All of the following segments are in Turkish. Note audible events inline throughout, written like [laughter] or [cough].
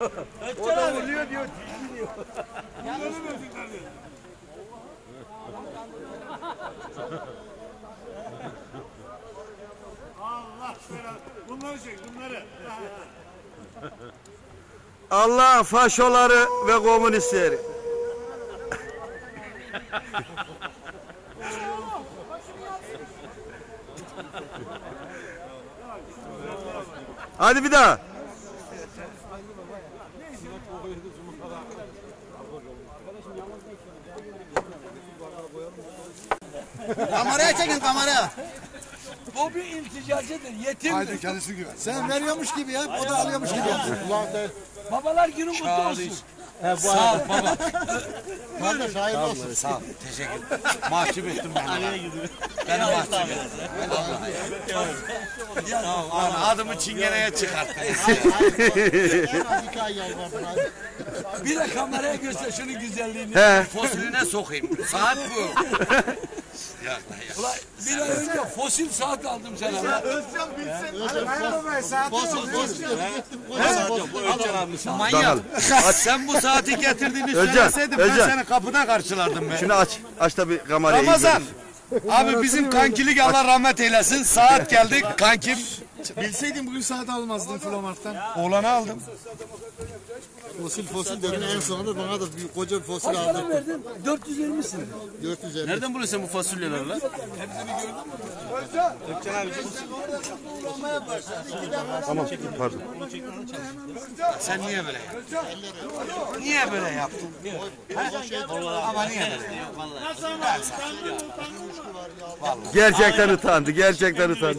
O da vuruyor diyor. Allah şöyle. Bunları çek bunları. Allah faşoları ve komünistleri. Hadi bir daha. Kameraya çekin kameraya. O bir ilticacıdır, yetimdir. Haydi kendisi güven. Sen veriyormuş gibi ya, o da alıyormuş gibi. Babalar günü kutlu olsun. Sağ ol baba. Kardeş hayırlı olsun. Sağ ol. Teşekkür Mahcup ettin beni. Beni mahcup ettin. Sağ ol. Ana, adımı çingeneye çıkarttın. Bir de kameraya göster şunun güzelliğini. He. Fosilüne sokayım. Saat bu. [laughs] Ulan bir ay önce fosil saat aldım sana. Fosil fosil. Fosil. Manyak. [laughs] Sen bu saati getirdiğini Özcan, söyleseydin ben Özcan. seni kapıda karşılardım be. Şunu aç. Aç da bir kamerayı. Ramazan. Abi bizim kankilik Allah rahmet eylesin. Saat geldi. Kankim. Bilseydin bugün saat almazdın Flomart'tan. Oğlanı aldım. Fosil fosil dedin en sonunda bana da bir koca bir fosil Kaç para aldı. verdin? 420'sin. 450. Nereden buluyorsun sen bu fasulyeleri lan? Tamam. Pardon. Sen niye böyle yaptın? Niye böyle yaptın? Ama niye böyle? Gerçekten utandı. Gerçekten utandı.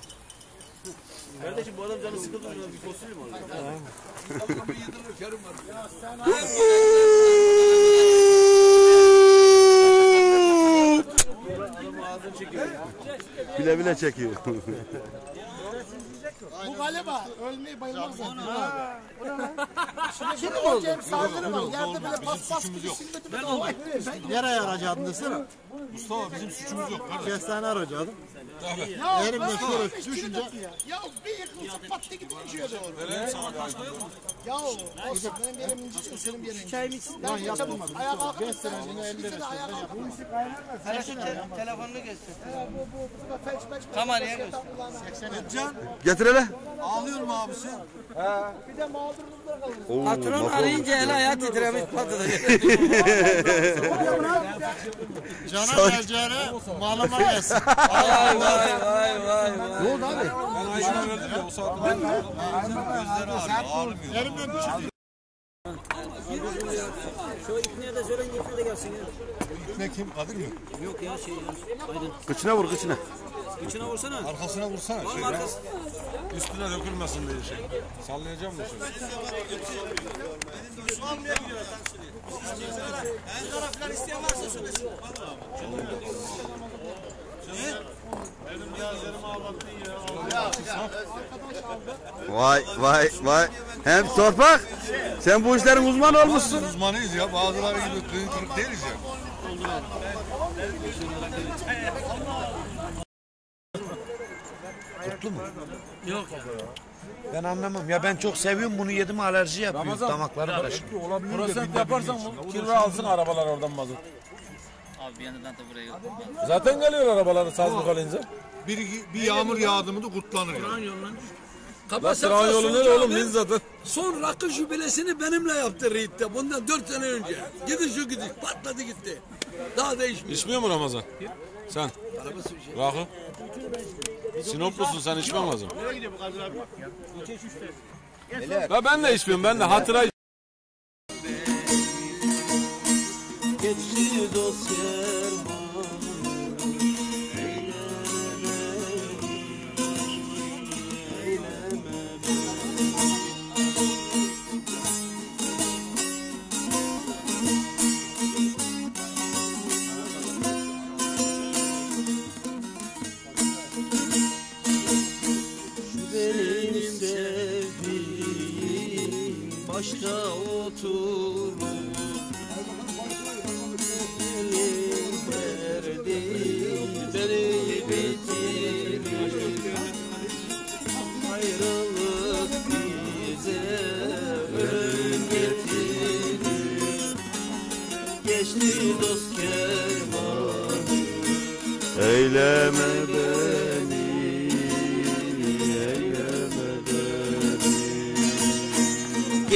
Kardeşim bu adam canı sıkıldı mı? Bir fosil mi olur? Bile bile çekiyor. Bu galiba ölmeyi bayılmaz zaten. Şimdi hocam saldırı var. Yerde böyle pas pas gibi silmedi mi? Olay. Nereye arayacaktın desene. Mustafa bizim suçumuz yok. Kestane arayacaktın. Tabii. Elimden şöyle düşünce. Ya bir yıkılsa pat diye gidip düşüyordu. Ya o benim bir yerim incitsin senin bir yerin. Çayımı için. Lan yaptım. Ayağa kalkıp Beş sene önce elde de ayağa kalkıp. Telefonunu göster. Burada felç felç. Kameraya göster. Getir hele. Ağlıyor mu abisi? Bir de mağdurluklar kalır. Oo, Patron arayınca el ayağı titremiş patladı. Cana geleceğine malıma gelsin. vay vay vay vay vay. Ne oldu abi? Ben Ayşe'ne verdim ya o saatte. Gözleri ağrıyor. Ağrımıyor. Elimden düştü. Şu ikneye de söyleyin ikneye de gelsin ya. Ne kim? Kadir mi? Yok ya şey ya. Aydın. Kıçına vur kıçına. İçine vursana. Arkasına vursana. Şey, ya. arkası. Üstüne dökülmesin diye şey. Sallayacağım mı şimdi? Vay vay vay. Hem torpak. Sen bu işlerin uzmanı olmuşsun. Uzmanıyız ya. Bazıları gibi kırık değiliz ya. Ben anlamam. Ya ben çok seviyorum bunu yedim alerji yapıyor. Damaklarım kaşınıyor. Prosent yaparsan kirve alsın arabalar oradan mazot. Abi bir yandan da buraya Zaten geliyor arabaları sazlık alınca. Bir, bir yağmur yağdı mı da kutlanır ya. Yollan. La yolu ne oğlum biz zaten. Son rakı jübilesini benimle yaptı Reed'de. Bundan dört sene önce. Gidin şu gidin. Patladı gitti. Daha değişmiyor. İçmiyor mu Ramazan? Sen? Rakı? Sinoplusun sen içmem lazım. Nereye gidiyor bu Kadir abi? Ya ben de içmiyorum ben de hatıra başta oturur Benim derdim beni bitirir Ayrılık bize ölüm getirir Geçti dost kervanı Eyleme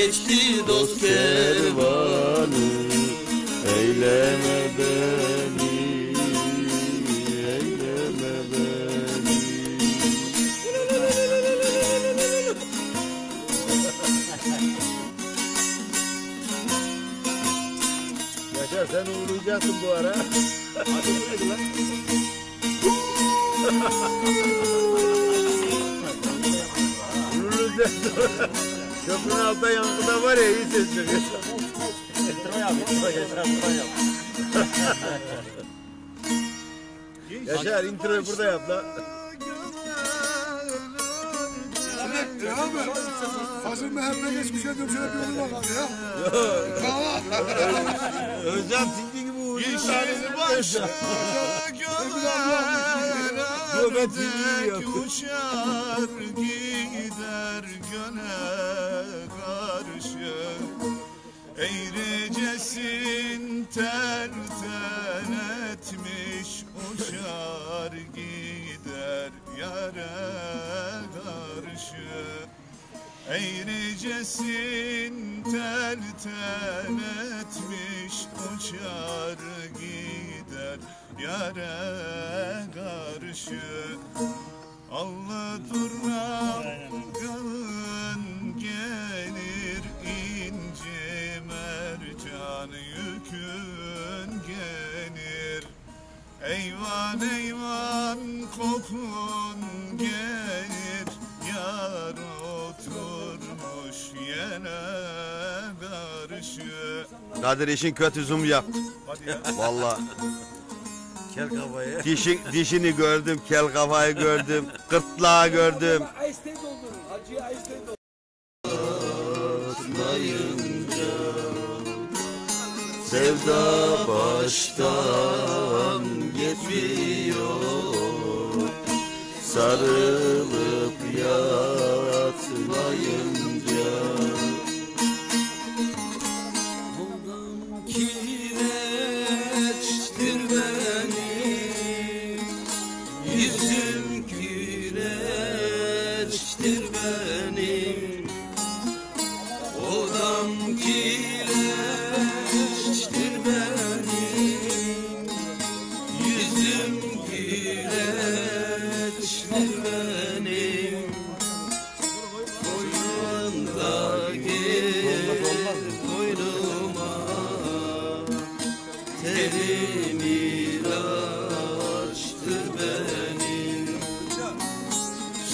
Geçti dost kervanı Eyleme beni Eyleme beni Yaşar sen uğrayacaksın bu ara. Köprünün altta yankıda var ya iyi ses çıkıyor. Intro yap, Yaşar intro yap. Yaşar introyu burada yap la. Ahmet ya abi. Fazıl Mehmet'e geçmiş ediyorum şöyle bir vurma bak ya. Özlem tilki gibi uyuyor. Başa Yo yaptım. Kuşar gider göne karşı Eğricesin tel etmiş uçar gider yare karşı Eğricesin tel etmiş uçar gider yare karşı. Allah durağın gelir inci mercan yükün gelir. Eyvan eyvan kokun gelir Kadir işin kötü zoom yaptı. Valla Kel kafayı. dişin, dişini gördüm, kel kafayı gördüm, gırtlağı gördüm. Sevda baştan geçmiyor Sarılıp yatmayınca Terim ilaçtır benim.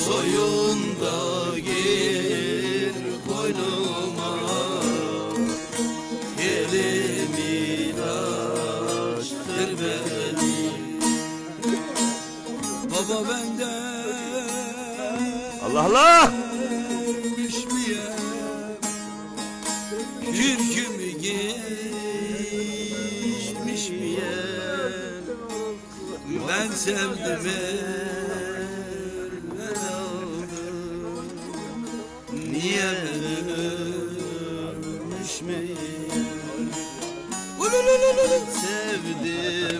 Soyunda gir koynuma. Elim ilaçtır benim. Baba benden Allah Allah! Miyem Kürkümü Ben sevdim aldım? Niye ölmüş miyem Sevdim